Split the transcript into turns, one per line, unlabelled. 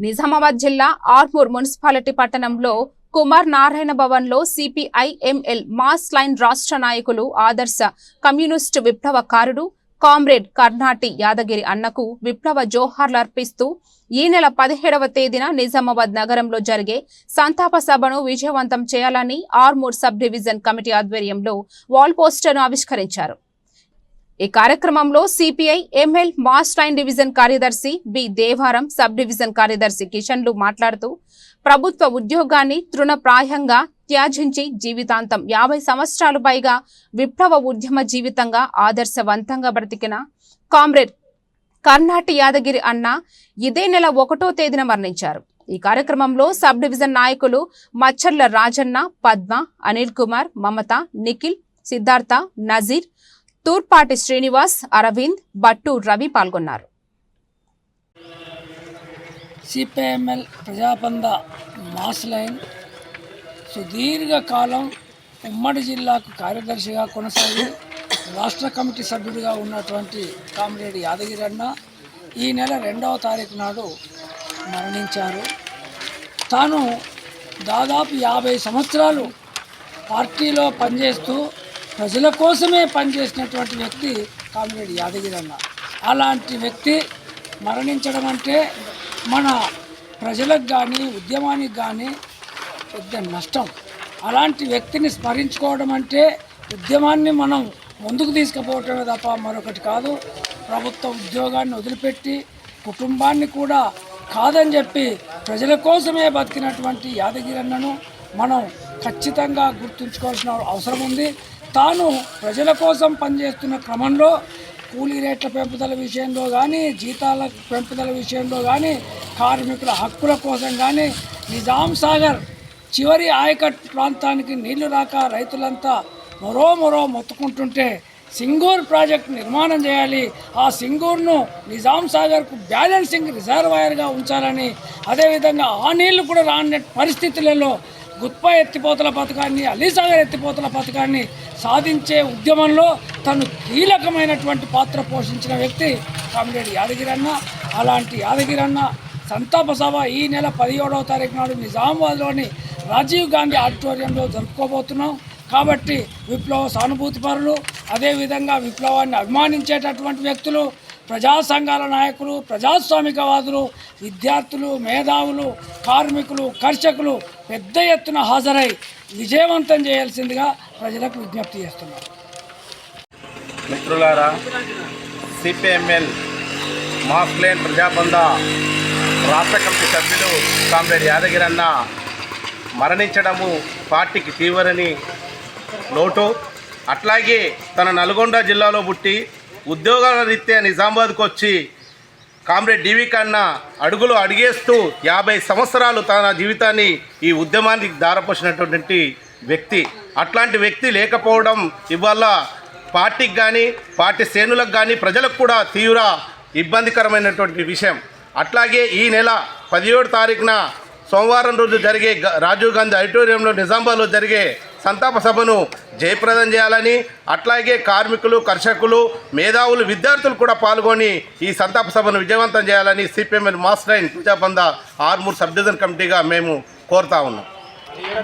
నిజామాబాద్ జిల్లా ఆర్మూర్ మున్సిపాలిటీ పట్టణంలో కుమార్ నారాయణ భవన్లో సిపిఐ ఎంఎల్ మాస్ లైన్ రాష్ట్ర నాయకులు ఆదర్శ కమ్యూనిస్టు విప్లవకారుడు కామ్రేడ్ కర్ణాటి యాదగిరి అన్నకు విప్లవ జోహార్లు అర్పిస్తూ ఈ నెల పదిహేడవ తేదీన నిజామాబాద్ నగరంలో జరిగే సంతాప సభను విజయవంతం చేయాలని ఆర్మూర్ సబ్ డివిజన్ కమిటీ ఆధ్వర్యంలో వాల్ పోస్టర్ను ఆవిష్కరించారు. ఈ కార్యక్రమంలో CPI ML mass line division కార్యదర్శి బి దేవారం సబ్ డివిజన్ కార్యదర్శి కిషన్లు మాట్లాడుతూ ప్రభుత్వ ఉద్యోగాన్ని తృణప్రాయంగా త్యాజించి జీవితాంతం యాభై సంవత్సరాలు పైగా విప్లవ ఉద్యమ జీవితంగా ఆదర్శవంతంగా బ్రతికిన కామ్రేడ్ కర్ణాటి యాదగిరి అన్న ఇదే నెల ఒకటో తేదీన మరణించారు. ఈ కార్యక్రమంలో సబ్ డివిజన్ నాయకులు మచ్చర్ల రాజన్న పద్మ అనిల్ కుమార్ మమత నిఖిల్ సిద్ధార్థ నజీర్ తూర్పాటి శ్రీనివాస్ అరవింద్ బట్టు రవి పాల్గొన్నారు.
సిపిఎంఎల్ ప్రజాపంద మాస్ లైన్ సుదీర్ఘకాలం ఉమ్మడి జిల్లాకు కార్యదర్శిగా కొనసాగి రాష్ట్ర కమిటీ సభ్యుడిగా ఉన్నటువంటి కామ్రేడ్ యాదగిరి అన్న ఈ నెల రెండవ తారీఖు నాడు మరణించారు. తాను దాదాపు యాభై సంవత్సరాలు పార్టీలో పనిచేస్తూ ప్రజల కోసమే పనిచేసినటువంటి వ్యక్తి కామిరెడ్డి యాదగిరి అన్న. అలాంటి వ్యక్తి మరణించడం అంటే మన ప్రజలకు కానీ ఉద్యమానికి కానీ పెద్ద నష్టం. అలాంటి వ్యక్తిని స్మరించుకోవడం అంటే ఉద్యమాన్ని మనం ముందుకు తీసుకుపోవటమే తప్ప మరొకటి కాదు. ప్రభుత్వ ఉద్యోగాన్ని వదిలిపెట్టి కుటుంబాన్ని కూడా కాదని చెప్పి ప్రజల కోసమే బతికినటువంటి యాదగిరన్నను మనం ఖచ్చితంగా గుర్తుంచుకోవాల్సిన అవసరం ఉంది. తాను ప్రజల కోసం పనిచేస్తున్న క్రమంలో కూలీ రేట్ల పెంపుదల విషయంలో కానీ జీతాల పెంపుదల విషయంలో కానీ కార్మికుల హక్కుల కోసం కానీ నిజాం సాగర్ చివరి ఆయకట్ ప్రాంతానికి నీళ్ళు రాక రైతులంతా మరో మరో మొత్తుకుంటుంటే సింగూర్ ప్రాజెక్ట్ నిర్మాణం చేయాలి. ఆ సింగూర్ను నిజాం సాగర్కు బ్యాలెన్సింగ్ రిజర్వాయర్గా ఉంచాలని అదేవిధంగా ఆ నీళ్ళు కూడా రాని పరిస్థితులలో గుత్ప ఎత్తిపోతల పథకాన్ని అలీసాగర్ ఎత్తిపోతల పథకాన్ని సాధించే ఉద్యమంలో తను కీలకమైనటువంటి పాత్ర పోషించిన వ్యక్తి కామిరెడ్డి యాదగిరన్న. అలాంటి యాదగిరన్న సంతాప సభ ఈ నెల పదిహేడవ తారీఖు నాడు నిజామాబాద్లోని రాజీవ్ గాంధీ ఆడిటోరియంలో జరుపుకోబోతున్నాం. కాబట్టి విప్లవ సానుభూతిపరులు అదేవిధంగా విప్లవాన్ని అభిమానించేటటువంటి వ్యక్తులు ప్రజా సంఘాల నాయకులు ప్రజాస్వామికవాదులు విద్యార్థులు మేధావులు కార్మికులు కర్షకులు పెద్ద ఎత్తున హాజరై విజయవంతం చేయాల్సిందిగా ప్రజలకు విజ్ఞప్తి చేస్తున్నారు.
మిత్రులారా సిపిఎంఎల్ మాస్లేన్ ప్రజాబంధ రాష్ట్ర కమిటీ సభ్యులు కామ్రేడ్ యాదగిరి అన్న మరణించడము పార్టీకి తీవ్రని లోటు. అట్లాగే తన నల్గొండ జిల్లాలో పుట్టి ఉద్యోగాల రీత్యా నిజామాబాద్కు వచ్చి కామ్రేడ్ డివి కన్నా అడుగులు అడిగేస్తూ యాభై సంవత్సరాలు తన జీవితాన్ని ఈ ఉద్యమానికి దారపోసినటువంటి వ్యక్తి. అట్లాంటి వ్యక్తి లేకపోవడం ఇవాళ పార్టీకి కానీ పార్టీ శ్రేణులకు కానీ ప్రజలకు కూడా తీవ్ర ఇబ్బందికరమైనటువంటి విషయం. అట్లాగే ఈ నెల పదిహేడు తారీఖున సోమవారం రోజు జరిగే రాజీవ్ గాంధీ ఆడిటోరియంలో నిజామాబాద్లో జరిగే సంతాప సభను జయప్రదం చేయాలని అట్లాగే కార్మికులు కర్షకులు మేధావులు విద్యార్థులు కూడా పాల్గొని ఈ సంతాప సభను విజయవంతం చేయాలని సిపిఎంఎల్ మాస్టర్ అయిన పూజాబంద ఆర్మూర్ సబ్ డివిజన్ కమిటీగా మేము కోరుతా ఉన్నాం.